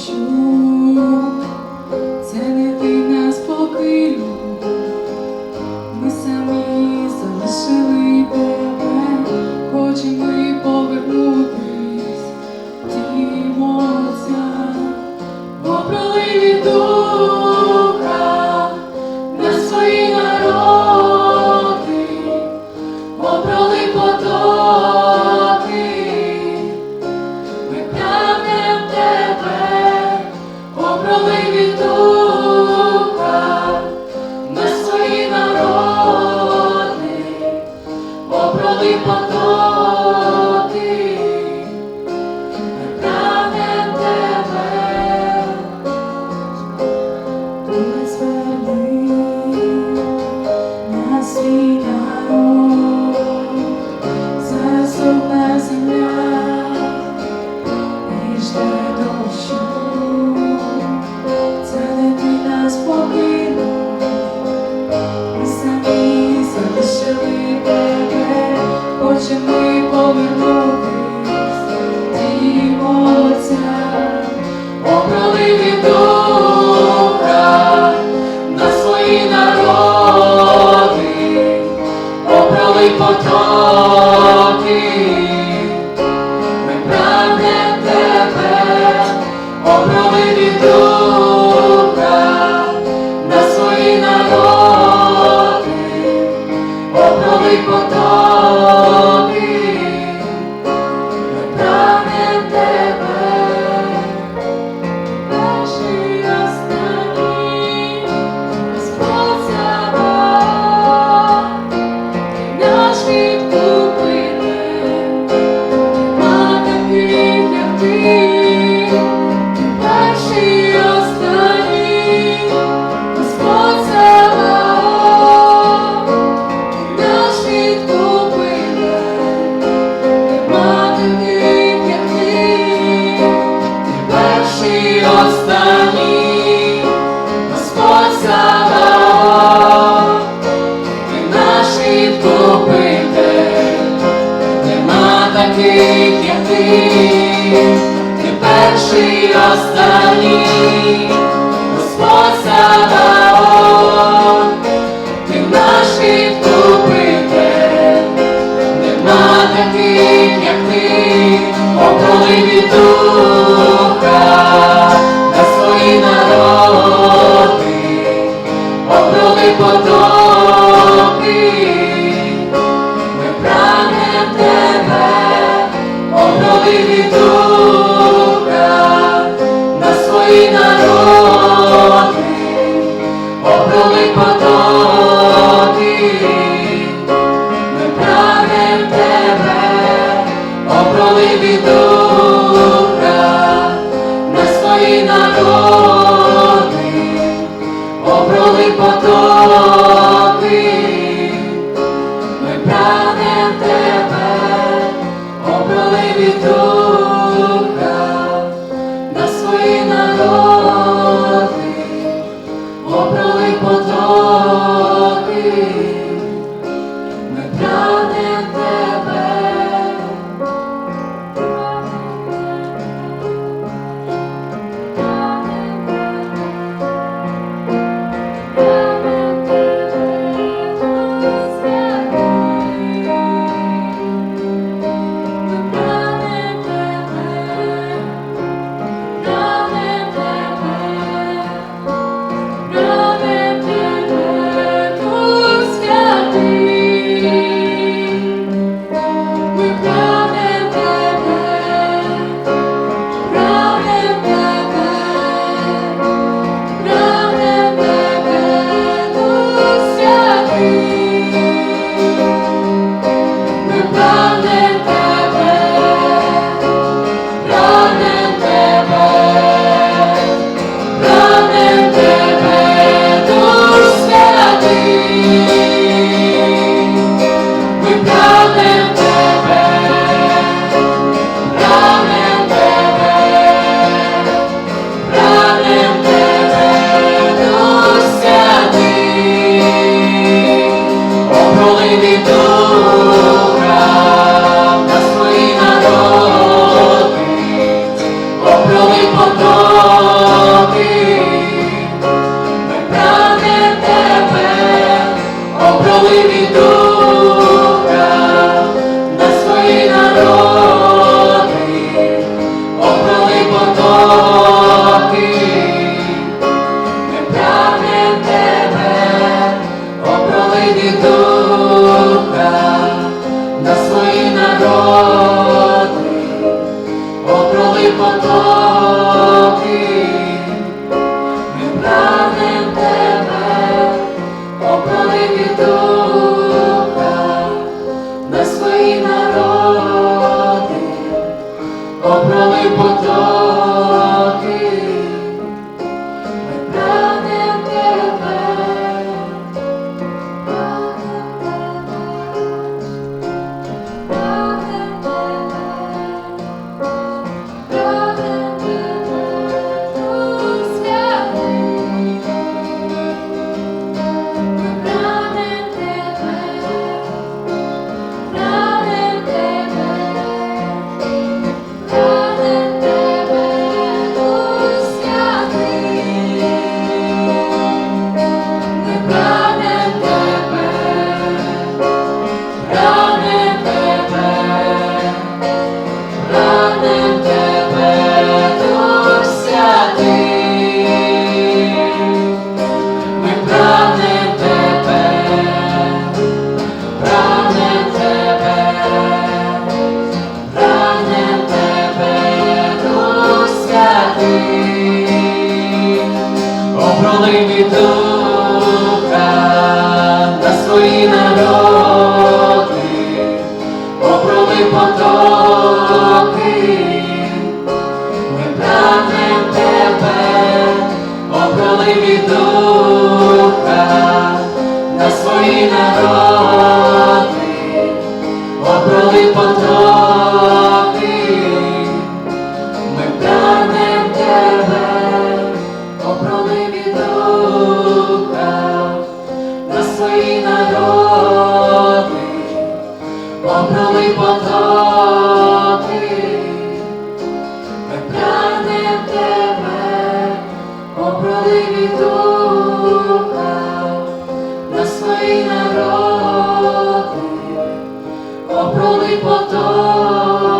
是。Probably Espírito. Останній, Господь Саваоф, ти наш відкупитель. ти народиш, обрали подати, ми прагнем тебе, обрали від духа на свої народи, обрали подати.